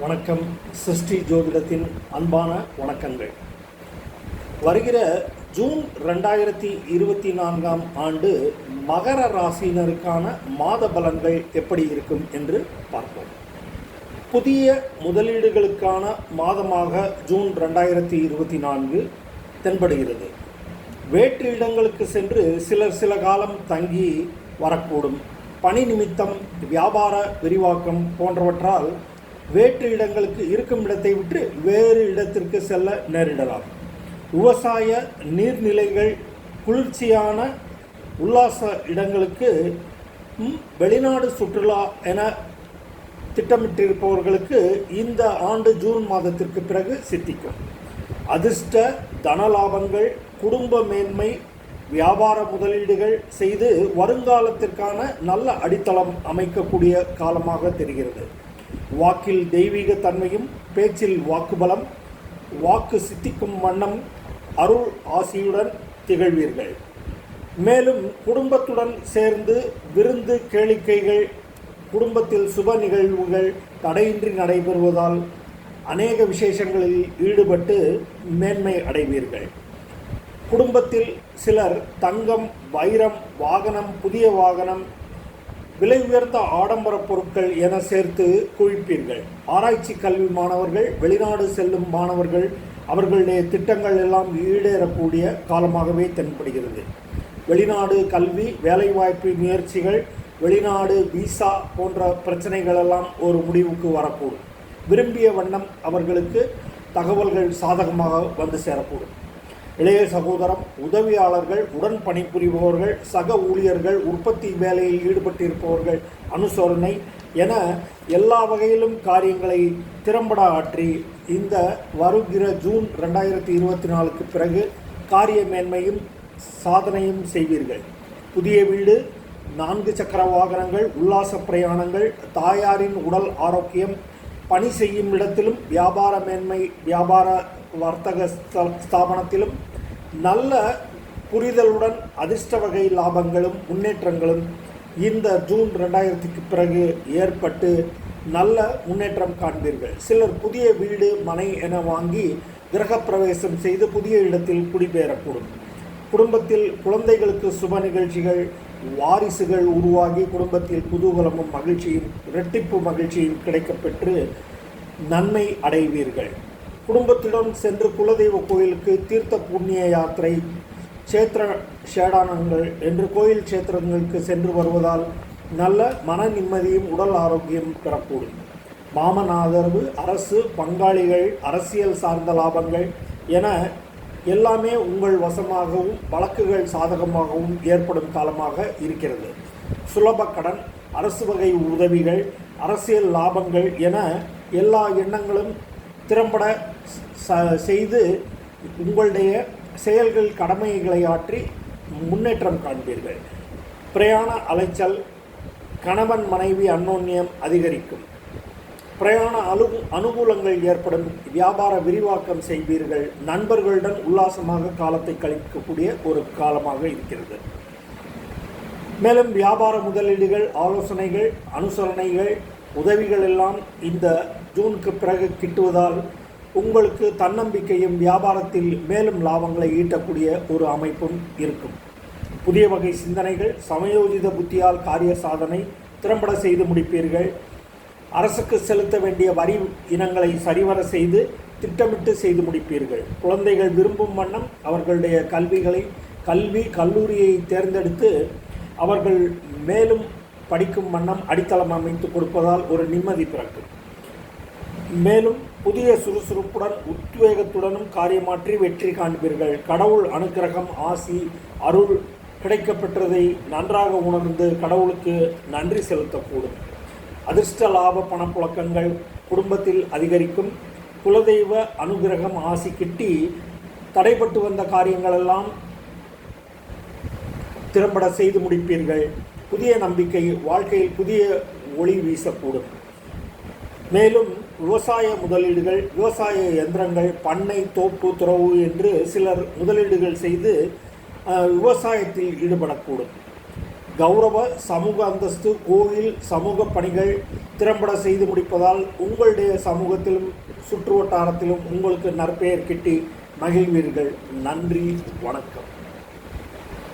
வணக்கம். சிருஷ்டி ஜோதிடத்தின் அன்பான வணக்கங்கள். வருகிற ஜூன் ரெண்டாயிரத்தி இருபத்தி நான்காம் ஆண்டு மகர ராசியினருக்கான மாத பலன்கள் எப்படி இருக்கும் என்று பார்ப்போம். புதிய முதலீடுகளுக்கான மாதமாக ஜூன் ரெண்டாயிரத்தி இருபத்தி நான்கு தென்படுகிறது. வேற்று இடங்களுக்கு சென்று சிலர் சில காலம் தங்கி வரக்கூடும். பணி நிமித்தம் வியாபார விரிவாக்கம் போன்றவற்றால் வேற்று இடங்களுக்கு இருக்கும் இடத்தை விட்டு வேறு இடத்திற்கு செல்ல நேரிடலாம். விவசாய நீர்நிலைகள் குளிர்ச்சியான உல்லாச இடங்களுக்கு வெளிநாடு சுற்றுலா என திட்டமிட்டிருப்பவர்களுக்கு இந்த ஆண்டு ஜூன் மாதத்திற்கு பிறகு சித்திக்கும். அதிர்ஷ்ட தனலாபங்கள் குடும்ப மேன்மை வியாபார முதலீடுகள் செய்து வருங்காலத்திற்கான நல்ல அடித்தளம் அமைக்கக்கூடிய காலமாக தெரிகிறது. வாக்கில் தெய்வீக தன்மையும் பேச்சில் வாக்குபலம் வாக்கு சித்திக்கும் வண்ணம் அருள் ஆசியுடன் திகழ்வீர்கள். மேலும் குடும்பத்துடன் சேர்ந்து விருந்து கேளிக்கைகள் குடும்பத்தில் சுப நிகழ்வுகள் தடையின்றி நடைபெறுவதால் அநேக விசேஷங்களில் ஈடுபட்டு மேன்மை அடைவீர்கள். குடும்பத்தில் சிலர் தங்கம் வைரம் வாகனம் புதிய வாகனம் விலை உயர்ந்த ஆடம்பர பொருட்கள் என சேர்த்து குவிப்பீர்கள். ஆராய்ச்சி கல்வி மாணவர்கள் வெளிநாடு செல்லும் மாணவர்கள் அவர்களுடைய திட்டங்கள் எல்லாம் ஈடேறக்கூடிய காலமாகவே தென்படுகிறது. வெளிநாடு கல்வி வேலைவாய்ப்பு முயற்சிகள் வெளிநாடு விசா போன்ற பிரச்சனைகள் எல்லாம் ஒரு முடிவுக்கு வரக்கூடும். விரும்பிய வண்ணம் அவர்களுக்கு தகவல்கள் சாதகமாக வந்து சேரக்கூடும். இளைய சகோதரம் உதவியாளர்கள் உடன் பணிபுரிபவர்கள் சக ஊழியர்கள் உற்பத்தி வேலையில் ஈடுபட்டிருப்பவர்கள் அனுசரணை என எல்லா வகையிலும் காரியங்களை திறம்பட ஆற்றி இந்த வருகிற ஜூன் ரெண்டாயிரத்தி இருபத்தி நாலுக்கு பிறகு காரிய மேன்மையும் சாதனையும் செய்வீர்கள். புதிய வீடு நான்கு சக்கர வாகனங்கள் உல்லாச பிரயாணங்கள் தாயாரின் உடல் ஆரோக்கியம் பணி செய்யும் இடத்திலும் வியாபார மேன்மை வியாபார வர்த்தக ஸ்த- ஸ்தாபனத்திலும் நல்ல புரிதலுடன் அதிர்ஷ்ட வகை லாபங்களும் முன்னேற்றங்களும் இந்த ஜூன் ரெண்டாயிரத்துக்கு பிறகு ஏற்பட்டு நல்ல முன்னேற்றம் காண்பீர்கள். சிலர் புதிய வீடு மனை என வாங்கி கிரகப்பிரவேசம் செய்து புதிய இடத்தில் குடிபெயரக்கூடும். குடும்பத்தில் குழந்தைகளுக்கு சுப நிகழ்ச்சிகள் வாரிசுகள் உருவாகி குடும்பத்தில் குதூகலமும் மகிழ்ச்சியும் இரட்டிப்பு மகிழ்ச்சியும் கிடைக்கப்பெற்று நன்மை அடைவீர்கள். குடும்பத்துடன் சென்று குலதெய்வ கோயிலுக்கு தீர்த்த புண்ணிய யாத்திரை சேத்திர சேடானங்கள் என்று கோயில் சேத்திரங்களுக்கு சென்று வருவதால் நல்ல மன நிம்மதியும் உடல் ஆரோக்கியம் பெறக்கூடும். மாமன் ஆதரவு அரசு பங்காளிகள் அரசியல் சார்ந்த லாபங்கள் என எல்லாமே உங்கள் வசமாகவும் வழக்குகள் சாதகமாகவும் ஏற்படும் காலமாக இருக்கிறது. சுலப கடன் அரசு வகை உதவிகள் அரசியல் லாபங்கள் என எல்லா எண்ணங்களும் திறம்பட ச- செய்து உங்களுடைய செயல்கள் கடமைகளை ஆற்றி முன்னேற்றம் காண்பீர்கள். பிரயாண அலைச்சல் கணவன் மனைவி அன்னோன்யம் அதிகரிக்கும். பிரயாண அலு அனுகூலங்கள் ஏற்படும். வியாபார விரிவாக்கம் செய்வீர்கள். நண்பர்களுடன் உல்லாசமாக காலத்தை கழிக்கக்கூடிய ஒரு காலமாக இருக்கிறது. மேலும் வியாபார முதலீடுகள் ஆலோசனைகள் அனுசரணைகள் உதவிகள் எல்லாம் இந்த ஜூனுக்கு பிறகு கிட்டுவதால் உங்களுக்கு தன்னம்பிக்கையும் வியாபாரத்தில் மேலும் லாபங்களை ஈட்டக்கூடிய ஒரு அமைப்பும் இருக்கும். புதிய வகை சிந்தனைகள் சமயோஜித புத்தியால் காரிய சாதனை திறம்பட செய்து முடிப்பீர்கள். அரசுக்கு செலுத்த வேண்டிய வரி இனங்களை சரிவர செய்து திட்டமிட்டு செய்து முடிப்பீர்கள். குழந்தைகள் விரும்பும் வண்ணம் அவர்களுடைய கல்விகளை கல்வி கல்லூரியை தேர்ந்தெடுத்து அவர்கள் மேலும் படிக்கும் வண்ணம் அடித்தளம் அமைத்து கொடுப்பதால் ஒரு நிம்மதி பிறக்கும். மேலும் புதிய சுறுசுறுப்புடன் உத்வேகத்துடனும் காரியமாற்றி வெற்றி காண்பீர்கள். கடவுள் அனுக்கிரகம் ஆசி அருள் கிடைக்கப்பெற்றதை நன்றாக உணர்ந்து கடவுளுக்கு நன்றி செலுத்தக்கூடும். அதிர்ஷ்ட லாப பணப்புழக்கங்கள் குடும்பத்தில் அதிகரிக்கும். குலதெய்வ அனுகிரகம் ஆசி கிட்டி தடைப்பட்டு வந்த காரியங்களெல்லாம் திறம்பட செய்து முடிப்பீர்கள். புதிய நம்பிக்கை வாழ்க்கையில் புதிய ஒளி வீசக்கூடும். மேலும் விவசாய முதலீடுகள் விவசாய இயந்திரங்கள் பண்ணை தோப்பு துறவு என்று சிலர் முதலீடுகள் செய்து விவசாயத்தில் ஈடுபடக்கூடும். கௌரவ சமூக அந்தஸ்து கோவில் சமூக பணிகள் திறம்பட செய்து முடிப்பதால் உங்களுடைய சமூகத்திலும் சுற்று வட்டாரத்திலும் உங்களுக்கு நற்பெயர் கிட்டி மகிழ்வீர்கள். நன்றி வணக்கம்.